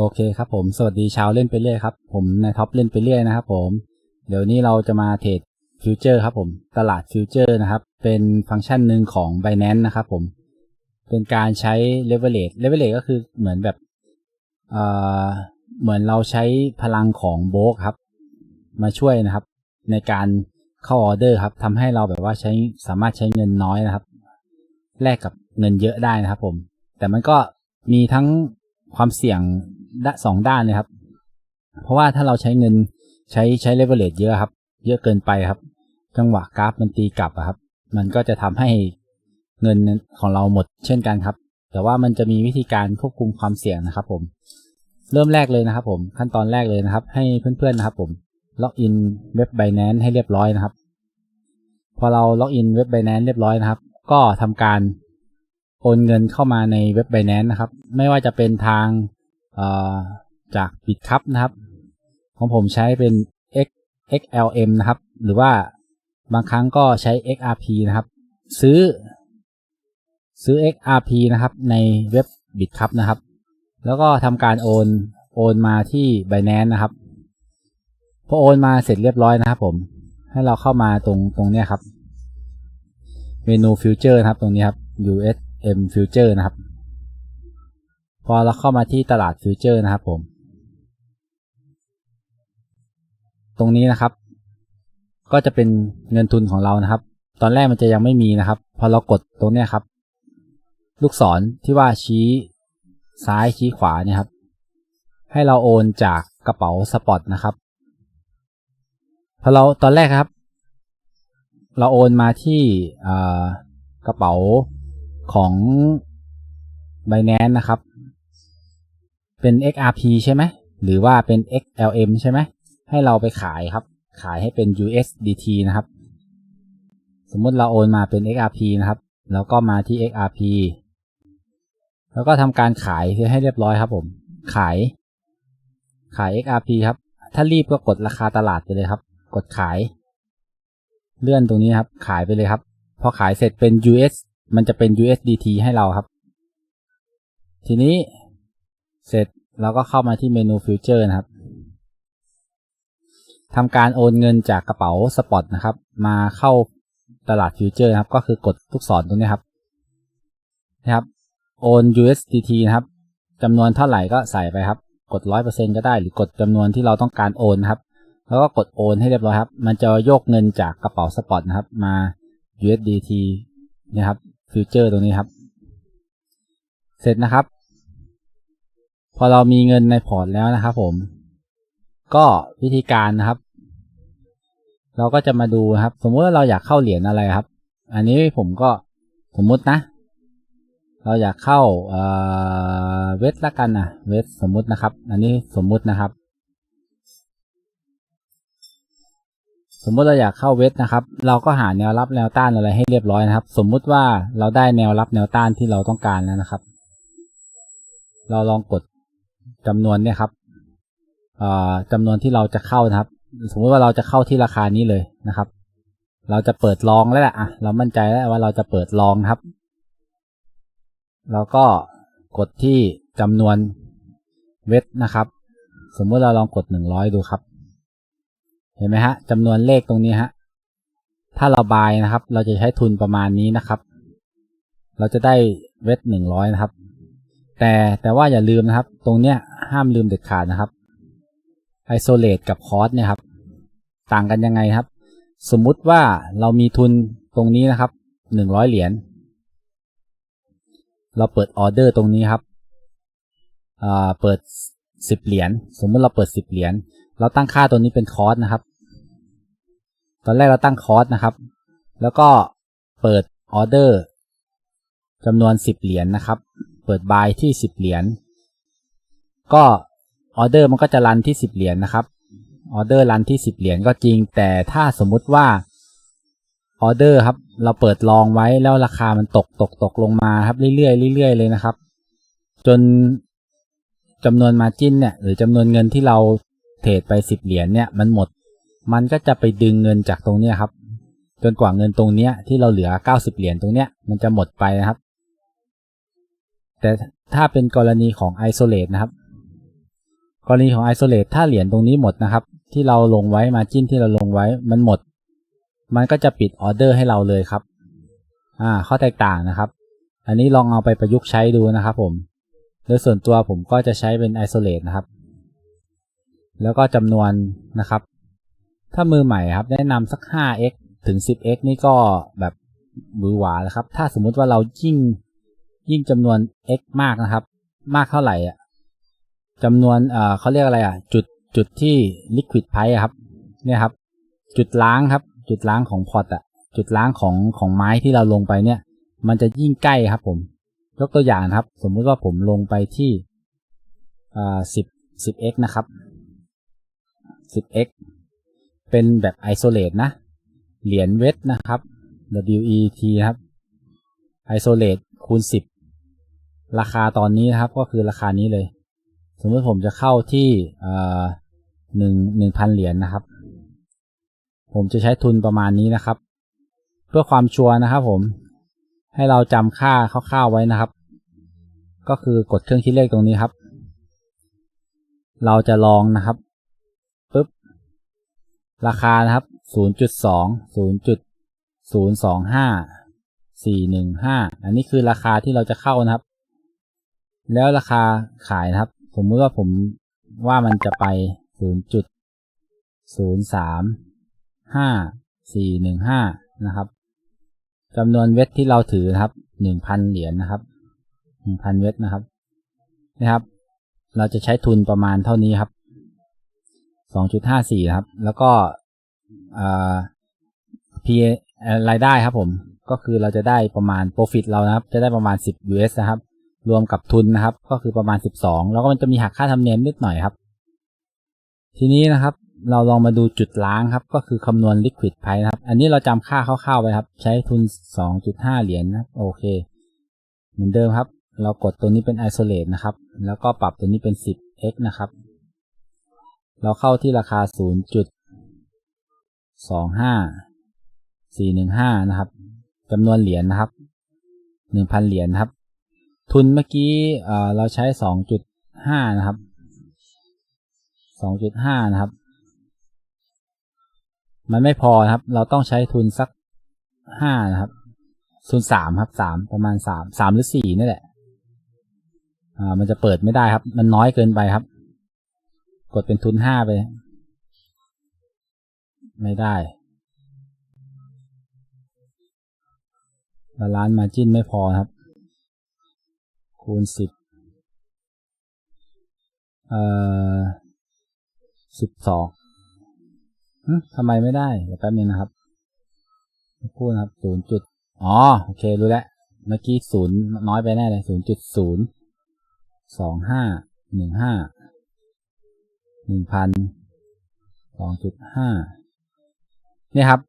โอเคครับผมสวัสดีชาวเล่นไปเรื่อยครับ ผมนายท็อปเล่นไปเรื่อยนะครับผมเดี๋ยวนี้เราจะมาเทรดฟิวเจอร์ครับผมตลาดฟิวเจอร์นะครับ เป็นฟังก์ชันหนึ่งของ Binance นะครับผมเป็นการใช้ leverage leverage ก็คือเหมือนแบบเอ่อเหมือนเราใช้พลังของโบกครับ มาช่วยนะครับ ในการเข้าออเดอร์ครับทำให้เราแบบว่าใช้สามารถใช้เงินน้อยนะครับแลกกับเงินเยอะได้นะครับผม แต่มันก็มีทั้ง ความเสี่ยงด้สองด้านเลยครับ เพราะว่าถ้าเราใช้เงินใช้ใช้เลเวลเลตเยอะครับ เยอะเกินไปครับ จังหวะกราฟมันตีกลับครับ มันก็จะทำให้เงินของเราหมดเช่นกันครับ แต่ว่ามันจะมีวิธีการควบคุมความเสี่ยงนะครับ ผม เริ่มแรกเลยนะครับ ผมขั้นตอนแรกเลยนะครับ ให้เพื่อนๆนะครับ ผมล็อกอินเว็บ Binance ให้เรียบร้อยนะครับ พอเราล็อกอินเว็บ Binance เรียบร้อยนะครับ ก็ทำการ โอนเงินเข้ามาในเว็บ Binance นะครับ ไม่ว่าจะเป็นทางจากบิตคับนะครับ ของผมใช้เป็น X XLM นะครับ หรือว่าบางครั้งก็ใช้ XRP นะครับ ซื้อ ซื้อ XRP นะครับ ในเว็บบิตคับนะครับ แล้วก็ทำการโอนโอนมาที่ Binance นะครับพอโอนมาเสร็จเรียบร้อยนะครับผมให้เราเข้ามาตรงตรงเนี้ยครับ เมนูฟิวเจอร์นะครับตรงนี้ครับ US M Future นะครับ พอเราเข้ามาที่ตลาดฟิวเจอร์นะครับผม ตรงนี้นะครับ ก็จะเป็นเงินทุนของเรานะครับ ตอนแรกมันจะยังไม่มีนะครับ พอเรากดตรงนี้ครับ ลูกศรที่ว่าชี้ซ้ายชี้ขวาเนี่ยครับ ให้เราโอนจากกระเป๋าสปอตนะครับ พอเราตอนแรกครับ เราโอนมาที่กระเป๋า ของ Binance นะครับ เป็น XRP ใช่ไหม หรือว่าเป็น XLM ใช่ไหม ให้เราไปขายครับ ขายให้เป็น USDT นะครับ สมมติเราโอนมาเป็น XRP นะครับ แล้วก็มาที่ XRP แล้วก็ทำการขายคือให้เรียบร้อยครับผม ขาย ขาย XRP ครับ ถ้ารีบก็กดราคาตลาดไปเลยครับ กดขาย เลื่อนตรงนี้ครับ ขายไปเลยครับ พอขายเสร็จเป็น US มันจะเป็น USDT ให้เราครับ ทีนี้เสร็จเราก็เข้ามาที่เมนูฟิวเจอร์นะครับทำการโอนเงินจากกระเป๋าสปอตนะครับ มาเข้าตลาดฟิวเจอร์นะครับ ก็คือกดลูกศรตรงนี้ครับนะครับ โอน USDT นะครับจำนวนเท่าไหร่ก็ใส่ไปครับ กด 100%ก็ได้หรือกดจำนวนที่เราต้องการโอนครับ แล้วก็กดโอนให้เรียบร้อยครับ มันจะโยกเงินจากกระเป๋าสปอตนะครับ มา USDT นะครับ ฟิวเจอร์ตรงนี้ครับ เสร็จนะครับ พอเรามีเงินในพอร์ตแล้วนะครับ ผม ก็วิธีการนะครับ เราก็จะมาดูครับ สมมติว่าเราอยากเข้าเหรียญอะไรครับ อันนี้ผมก็สมมุตินะ เราอยากเข้าเวทละกันนะเวทสมมุตินะครับ อันนี้สมมุตินะครับ สมมติเราอยากเข้าเวทนะครับ เราก็หาแนวรับแนวต้านอะไรให้เรียบร้อยนะครับ สมมุติว่าเราได้แนวรับแนวต้านที่เราต้องการแล้วนะครับ เราลองกดจำนวนเนี่ยครับจำนวนที่เราจะเข้านะครับ สมมติว่าเราจะเข้าที่ราคานี้เลยนะครับ เราจะเปิดลองแล้วแหละอะเรามั่นใจแล้วว่าเราจะเปิดลองครับ เราก็กดที่จำนวนเวทนะครับ สมมติเราลองกดหนึ่งร้อยดูครับ เห็นไหมฮะจำนวนเลขตรงนี้ฮะ ถ้าเราบายนะครับ เราจะใช้ทุนประมาณนี้นะครับ เราจะได้เวทหนึ่งร้อยนะครับ แต่แต่ว่าอย่าลืมนะครับ ตรงเนี้ยห้ามลืมเด็ดขาดนะครับไอโซเลตกับคอสเนี่ยครับ ต่างกันยังไงครับ สมมุติว่าเรามีทุนตรงนี้นะครับหนึ่งร้อยเหรียญเราเปิดออเดอร์ตรงนี้ครับเปิดสิบเหรียญสมมติเราเปิดสิบเหรียญเราตั้งค่าตัวนี้เป็นคอสนะครับ ตอนแรกเราตั้งคอร์สนะครับ แล้วก็เปิดออเดอร์จำนวน 10 เหรียญนนะครับ เปิดบายที่ 10 เหรียญ ก็ออเดอร์มันก็จะรันที่ 10 เหรียญนนะครับ ออเดอร์รันที่ 10 เหรียญก็จริง แต่ถ้าสมมุติว่าออเดอร์ครับ เราเปิดลองไว้แล้วราคามันตกตกตกลงมาครับเรื่อยๆเรื่อยๆเลยนะครับ จนจำนวนมาจิ้นเนี่ย หรือจำนวนเงินที่เราเทรดไป 10 เหรียญเนี่ย มันหมด มันก็จะไปดึงเงินจากตรงนี้ครับ จนกว่าเงินตรงเนี้ยที่เราเหลือ 90 เหรียญตรงเนี้ยมันจะหมดไปนะครับ แต่ถ้าเป็นกรณีของ isolate นะครับ กรณีของ isolate ถ้าเหรียญตรงนี้หมดนะครับ ที่เราลงไว้มาจิ้นที่เราลงไว้มันหมด มันก็จะปิดออเดอร์ให้เราเลยครับ อ่า ข้อแตกต่างนะครับ อันนี้ลองเอาไปประยุกต์ใช้ดูนะครับผม โดยส่วนตัวผมก็จะใช้เป็น isolate นะครับ แล้วก็จำนวนนะครับ ถ้ามือใหม่ครับ แนะนำสัก 5x ถึง 10x นี่ก็แบบบือหวาแล้วครับ ถ้าสมมุติว่าเรายิ่งยิ่งจำนวน x มากนะครับ มากเท่าไหร่อะจำนวนเอ่อเขาเรียกอะไรอะ จุดจุดที่ liquid pipe ครับ เนี่ยครับ จุดล้างครับ จุดล้างของพอร์ตอะ จุดล้างของของไม้ที่เราลงไปเนี่ย มันจะยิ่งใกล้ครับ ผม ยกตัวอย่างครับ สมมุติว่าผมลงไปที่อ่าสิบสิบ x นะครับสิบ x เป็นแบบ isolate นะ เหรียญเวทนะครับ WET ครับ isolate คูณ 10 ราคาตอนนี้นะครับ ก็คือราคานี้เลย สมมติผมจะเข้าที่หนึ่งหนึ่งพันเหรียญนนะครับ ผมจะใช้ทุนประมาณนี้นะครับ เพื่อความชัวร์นะครับผมให้เราจำค่าคร่าวๆไว้นะครับ ก็คือกดเครื่องคิดเลขตรงนี้ครับ เราจะลองนะครับ ราคานะครับ 0.2 0.025 415 อันนี้คือราคาที่เราจะเข้านะครับ แล้วราคาขายนะครับ สมมติว่าผมว่ามันจะไป 0.035 415 นะครับจำนวนเวทที่เราถือนะครับ 1,000 เหรียญนนะครับ 1,000 เวทนะครับ นะครับ เราจะใช้ทุนประมาณเท่านี้ครับ 2.54 ครับ แล้วก็ P รายได้ครับผม ก็คือเราจะได้ประมาณ profit เรานะครับ จะได้ประมาณ 10 US นะครับ รวมกับทุนนะครับ ก็คือประมาณ 12 แล้วก็มันจะมีหักค่าธรรมเนียมนิดหน่อยครับ ทีนี้นะครับ เราลองมาดูจุดล้างครับ ก็คือคำนวณ liquid price นะครับ อันนี้เราจำค่าคร่าวๆไปครับ ใช้ทุน 2.5 เหรียญนะโอเค เหมือนเดิมครับ เรากดตัวนี้เป็น isolate นะครับ แล้วก็ปรับตัวนี้เป็น 10x นะครับ เราเข้าที่ราคา 0.25 415 นะครับจำนวนเหรียญนนะครับ 1,000 เหรียญนะครับ ทุนเมื่อกี้เราใช้ 2.5 นะครับ 2.5 นะครับ มันไม่พอนะครับ เราต้องใช้ทุนสัก 5 นะครับทุน3ครับ 3 ประมาณ 3 3 หรือ 4 นี่แหละ อ่า มันจะเปิดไม่ได้ครับ มันน้อยเกินไปครับ กดเป็นทุน5ไป ไม่ได้บาลานซ์มาจิ้นไม่พอครับ คูณสิบเอ่อสิบสองทำไมไม่ได้เดี๋ยวแป๊บนึงนะครับพูดนะครับศูนย์จุดอ๋อโอเครู้แล้วเมื่อกี้ศูนย์น้อยไปแน่เลยศูนย์จุดศูนย์สองห้าหนึ่งห้า หนึ่งพันสองจุดห้านี่ครับ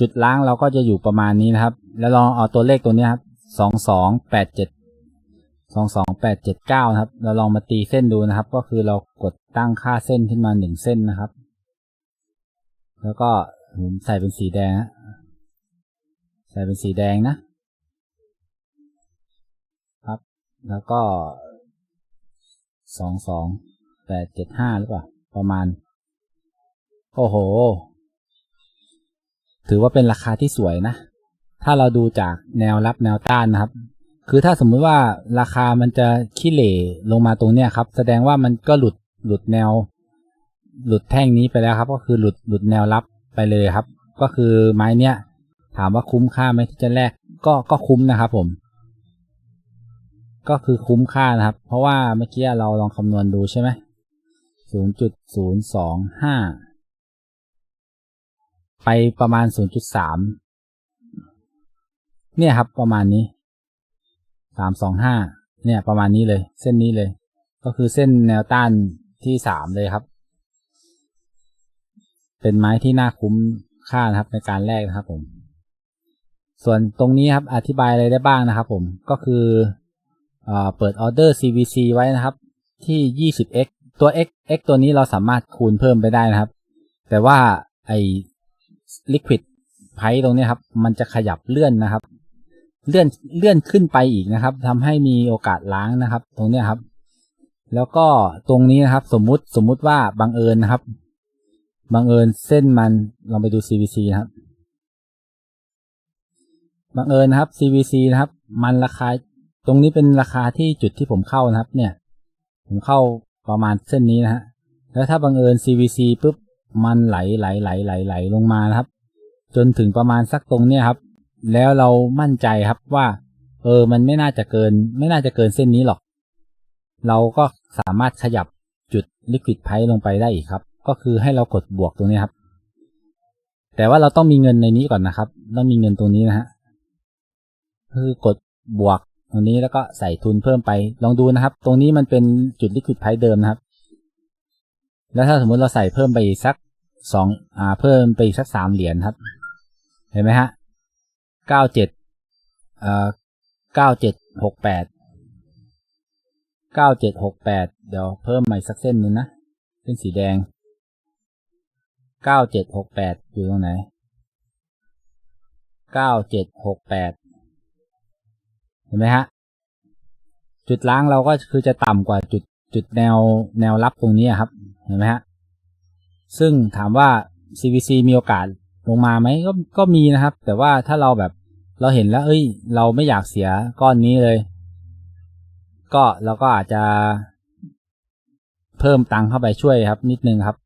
จุดล้างเราก็จะอยู่ประมาณนี้นะครับ แล้วลองเอาตัวเลขตัวนี้ครับสองสองแปดเจ็ดสองสองแปดเจ็ดเก้านะครับ เราลองมาตีเส้นดูนะครับ ก็คือเรากดตั้งค่าเส้นขึ้นมาหนึ่งเส้นนะครับ แล้วก็ผมใส่เป็นสีแดงใส่เป็นสีแดงนะครับ แล้วก็ สองสองแปดเจ็ดห้าหรือเปล่า ประมาณ โอ้โห ถือว่าเป็นราคาที่สวยนะ ถ้าเราดูจากแนวรับแนวต้านนะครับ คือถ้าสมมุติว่าราคามันจะขี้เหร่ลงมาตรงเนี้ยครับ แสดงว่ามันก็หลุดหลุดแนว หลุดแท่งนี้ไปแล้วครับ ก็คือหลุดหลุดแนวรับไปเลยครับ ก็คือไม้เนี้ยถามว่าคุ้มค่าไหมที่จะแลกก็ก็คุ้มนะครับผม ก็คือคุ้มค่านะครับ เพราะว่าเมื่อกี้เราลองคำนวณดูใช่ไหมศูนย์จุดศูนย์สองห้าไปประมาณ0.3เนี่ยครับประมาณนี้325เนี่ยประมาณนี้เลย เส้นนี้เลย ก็คือเส้นแนวต้านที่3เลยครับ เป็นไม้ที่น่าคุ้มค่านะครับในการแลกนะครับผม ส่วนตรงนี้ครับอธิบายอะไรได้บ้างนะครับผมก็คือ เปิดออเดอร์ CVC ไว้นะครับ ที่ 20x ตัว x x ตัวนี้เราสามารถคูณเพิ่มไปได้นะครับ แต่ว่าไอลิควิดไพตรงนี้ครับ มันจะขยับเลื่อนนะครับ เลื่อนเลื่อนขึ้นไปอีกนะครับทำให้มีโอกาสล้างนะครับ ตรงนี้ครับ แล้วก็ตรงนี้นะครับ สมมุติสมมุติว่าบังเอิญนะครับบังเอิญเส้นมันลองไปดู CVC นะครับบังเอิญนะครับ CVC นะครับ มันราคา ตรงนี้เป็นราคาที่จุดที่ผมเข้านะครับ เนี่ย ผมเข้าประมาณเส้นนี้นะฮะ แล้วถ้าบังเอิญ CVC ปุ๊บมันไหลไหลไหลไหลไหลลงมานะครับ จนถึงประมาณสักตรงเนี้ยครับ แล้วเรามั่นใจครับว่า เออ มันไม่น่าจะเกิน ไม่น่าจะเกินเส้นนี้หรอก เราก็สามารถขยับจุด liquid price ลงไปได้อีกครับ ก็คือให้เรากดบวกตรงนี้ครับ แต่ว่าเราต้องมีเงินในนี้ก่อนนะครับ ต้องมีเงินตรงนี้นะฮะ คือกดบวก ตรงนี้แล้วก็ใส่ทุนเพิ่มไป ลองดูนะครับ ตรงนี้มันเป็นจุด liquid price เดิมนะครับ แล้วถ้าสมมุติเราใส่เพิ่มไปอีกสักสองอ่า เพิ่มไปอีกสักสามเหรียญครับ เห็นไหมฮะเก้าเจ็ดเอ่อเก้าเจ็ดหกแปดเก้าเจ็ดหกแปดเดี๋ยวเพิ่มใหม่สักเส้นนึงนะ เส้นสีแดงเก้าเจ็ดหกแปดอยู่ตรงไหนเก้าเจ็ดหกแปด ห็นไหมฮะ จุดล้างเราก็คือจะต่ำกว่าจุดจุดแนวแนวรับตรงนี้ครับ เห็นไหมฮะ ซึ่งถามว่า CVC มีโอกาสลงมาไหมก็ก็มีนะครับ แต่ว่าถ้าเราแบบเราเห็นแล้ว เอ้ย เราไม่อยากเสียก้อนนี้เลย ก็เราก็อาจจะเพิ่มตังค์เข้าไปช่วยครับ นิดนึงครับ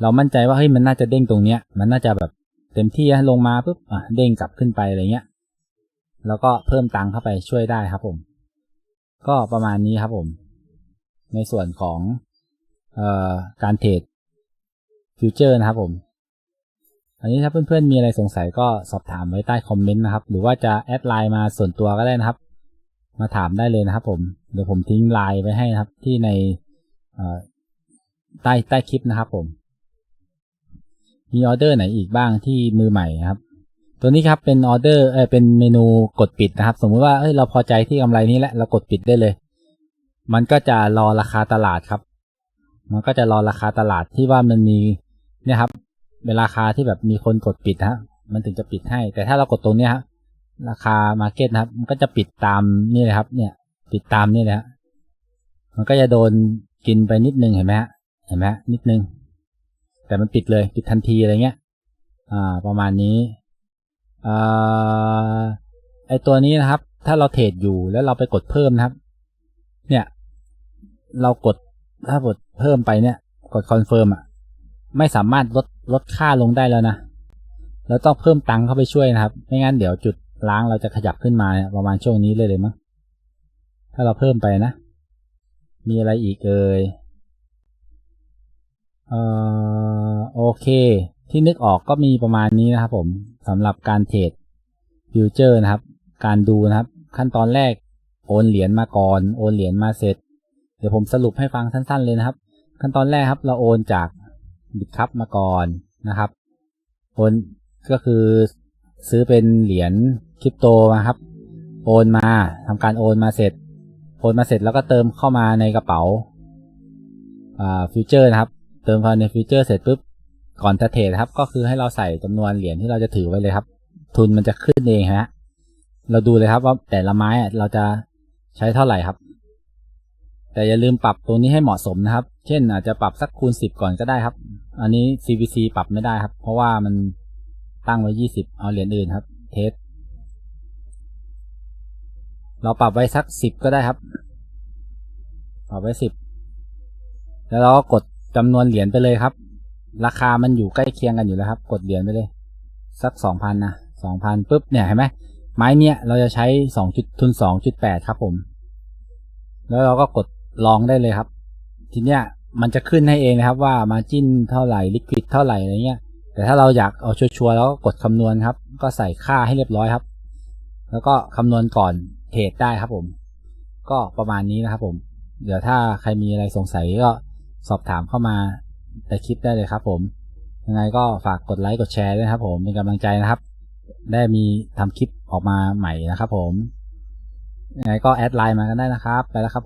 เรามั่นใจว่าเฮ้ยมันน่าจะเด้งตรงเนี้ย มันน่าจะแบบเต็มที่ลงมาปุ๊บอะเด้งกลับขึ้นไปอะไรเงี้ย แล้วก็เพิ่มตังค์เข้าไปช่วยได้ครับผม ก็ประมาณนี้ครับผม ในส่วนของออการเทรดฟิวเจอร์นะครับผม อันนี้ถ้าเพื่อนๆมีอะไรสงสัยก็สอบถามไว้ใต้คอมเมนต์นะครับ หรือว่าจะแอดไลน์มาส่วนตัวก็ได้นะครับ มาถามได้เลยนะครับ ผม เดี๋ยวผมทิ้งไลน์ไว้ให้นะครับ ที่ในใต้ใต้คลิปนะครับผม มีออเดอร์ไหนอีกบ้างที่มือใหม่ครับ ตัวนี้ครับเป็นออเดอร์เออเป็นเมนูกดปิดนะครับ สมมุติว่าเอ้ยเราพอใจที่กำไรนี้แหล้วเรากดปิดได้เลย มันก็จะรอราคาตลาดครับ มันก็จะรอราคาตลาดที่ว่ามันมีเนี่ยครับเป็นราคาที่แบบมีคนกดปิดฮะมันถึงจะปิดให้ แต่ถ้าเรากดตรงเนี้ยครับราคามาเก็ตนะครับ มันก็จะปิดตามนี่เลยครับ เนี่ย ปิดตามนี่เลยฮะมันก็จะโดนกินไปนิดนึงเห็นไหมฮะเห็นไหมนิดนึง แต่มันปิดเลยปิดทันทีอะไรเงี้ย อ่า ประมาณนี้ ไอตัวนี้นะครับ ถ้าเราเทรดอยู่แล้วเราไปกดเพิ่มนะครับ เนี่ย เรากดถ้ากดเพิ่มไปเนี่ย กดคอนเฟิร์มอะ ไม่สามารถลดลดค่าลงได้แล้วนะแล้วต้องเพิ่มตังค์เข้าไปช่วยนะครับ ไม่งั้นเดี๋ยวจุดล้างเราจะขยับขึ้นมาประมาณช่วงนี้เลยเลยมั้ง ถ้าเราเพิ่มไปนะ มีอะไรอีกเอ่ย เอ่อ โอเค ที่นึกออกก็มีประมาณนี้นะครับผมสำหรับการเทรดฟิวเจอร์นะครับ การดูนะครับ ขั้นตอนแรกโอนเหรียญมาก่อน โอนเหรียญมาเสร็จ เดี๋ยวผมสรุปให้ฟังสั้น ๆ เลยนะครับ ขั้นตอนแรกครับ เราโอนจากบิตคัพมาก่อนนะครับ โอนก็คือซื้อเป็นเหรียญคริปโตนะครับ โอนมาทำการโอนมาเสร็จ โอนมาเสร็จแล้วก็เติมเข้ามาในกระเป๋าฟิวเจอร์นะครับ เติมเข้าในฟิวเจอร์เสร็จปุ๊บ ก่อนจะเทรดครับ ก็คือให้เราใส่จำนวนเหรียญที่เราจะถือไว้เลยครับ ทุนมันจะขึ้นเองฮะ เราดูเลยครับว่าแต่ละไม้เราจะใช้เท่าไหร่ครับ แต่อย่าลืมปรับตรงนี้ให้เหมาะสมนะครับ เช่น อาจจะปรับสักคูณสิบก่อนก็ได้ครับ อันนี้ CVC ปรับไม่ได้ครับ เพราะว่ามันตั้งไว้ยี่สิบเอาเหรียญอื่นครับ เทสเราปรับไว้สักสิบก็ได้ครับ ปรับไว้สิบแล้วเราก็กดจำนวนเหรียญไปเลยครับ ราคามันอยู่ใกล้เคียงกันอยู่แล้วครับ กดเหรียญไปเลย สักสองพันนะสองพันปุ๊บเนี่ยเห็นไหมไม้เนี่ยเราจะใช้สองจุดทุนสองจุดแปดครับผม แล้วเราก็กดลองได้เลยครับ ทีเนี้ยมันจะขึ้นให้เองนะครับว่ามาจิ้นเท่าไหร่ลิควิดเท่าไหร่อะไรเงี้ย แต่ถ้าเราอยากเอาชัวร์ๆแล้วก็กดคำนวณครับ ก็ใส่ค่าให้เรียบร้อยครับ แล้วก็คำนวณก่อนเทรดได้ครับผม ก็ประมาณนี้นะครับผม เดี๋ยวถ้าใครมีอะไรสงสัยก็สอบถามเข้ามา ในคลิปได้เลยครับ ผม ยังไงก็ฝากกดไลค์กดแชร์ด้วยครับ ผมเป็นกำลังใจนะครับ ได้มีทำคลิปออกมาใหม่นะครับ ผมยังไงก็แอดไลน์มากันได้นะครับ ไปแล้วครับ